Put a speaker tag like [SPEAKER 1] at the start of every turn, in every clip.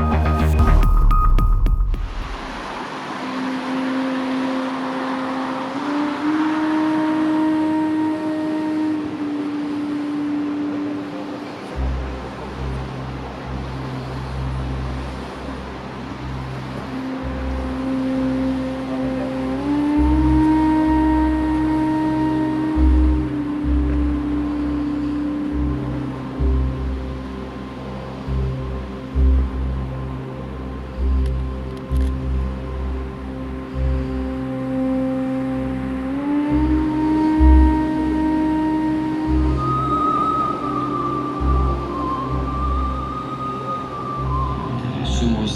[SPEAKER 1] Thank you.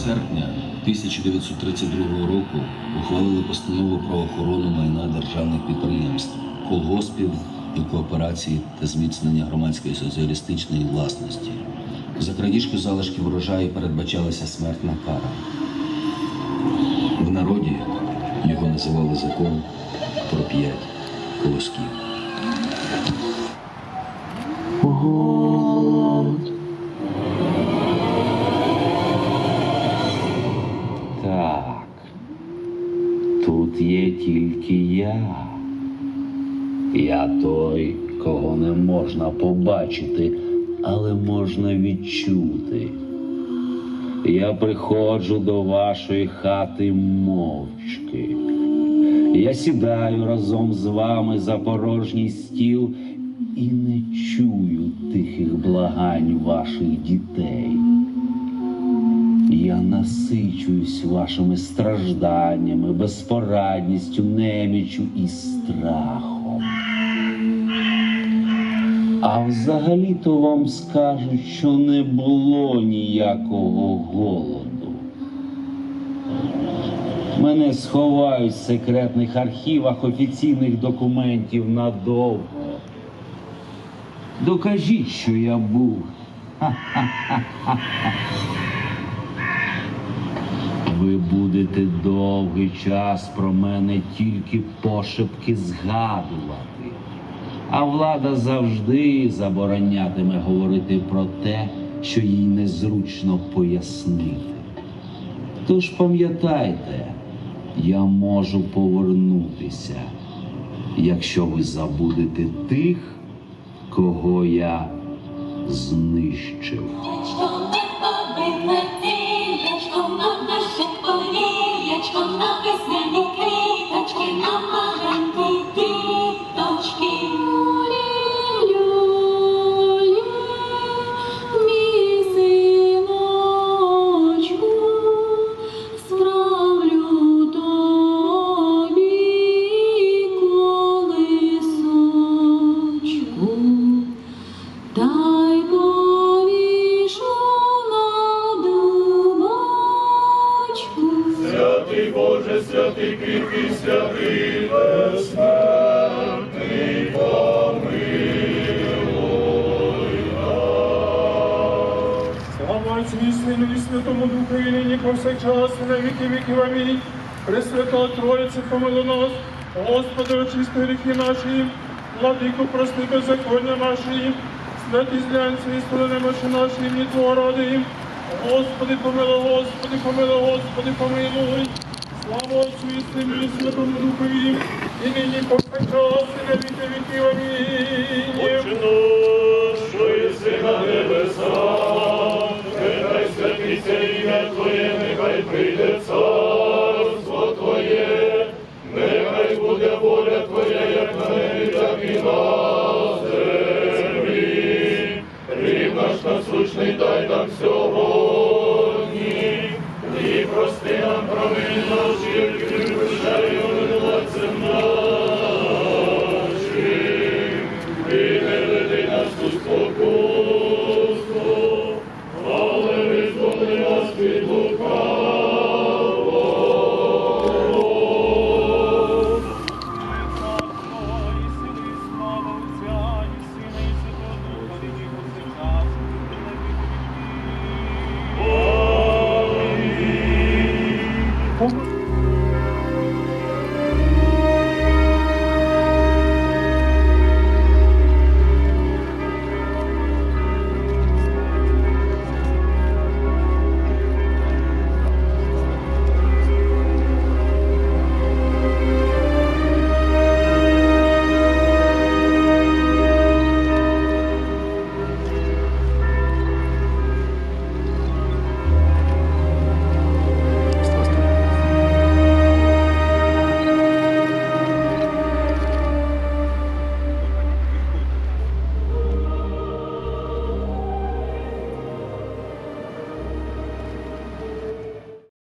[SPEAKER 1] Серпня 1932 року ухвалили постанову про охорону майна державних підприємств, колгоспів і кооперації та зміцнення громадської соціалістичної власності. За крадіжку залишків врожаю передбачалася смертна кара. В народі його називали закон про п'ять колосків.
[SPEAKER 2] Я. Я той, кого не можна побачити, але можна відчути. Я приходжу до вашої хати мовчки. Я сідаю разом з вами за порожній стіл і не чую тихих благань ваших дітей. Я насичуюсь вашими стражданнями, безпорадністю, неміччю і страхом. А взагалі-то вам скажуть, що не було ніякого голоду. Мене сховають в секретних архівах офіційних документів надовго. Докажіть, що я був. Ви будете довгий час про мене тільки пошепки згадувати, а влада завжди заборонятиме говорити про те, що їй незручно пояснити. Тож пам'ятайте, я можу повернутися, якщо ви забудете тих, кого я знищив.
[SPEAKER 3] तुम ना किसने निकले बच के ना मारे
[SPEAKER 4] Святий Боже, святий кріпкий, святий безсмертний, помилуй нас.
[SPEAKER 5] Слава Отцю і Сину і Святому Духу, і нині повсякчас, і на віки віків. Амінь. Пресвята Троїця, помилуй нас, Господи, очисти гріхи наші, владику, прости беззаконня наші, святі злянці, і споли немощі наші, ім'я Твого ради. Господи, помилуй, Господи, помилуй, Господи, помилуй. Слава Отцю і Сину і Святому Духові, і нині повсякчас, і на віки віків. Амінь.
[SPEAKER 4] Отче наш, що єси на небесах, нехай святиться ім'я Твоє, нехай прийде царство Твоє, нехай буде воля Твоя, як на небі, так і на землі. Хліб наш насущний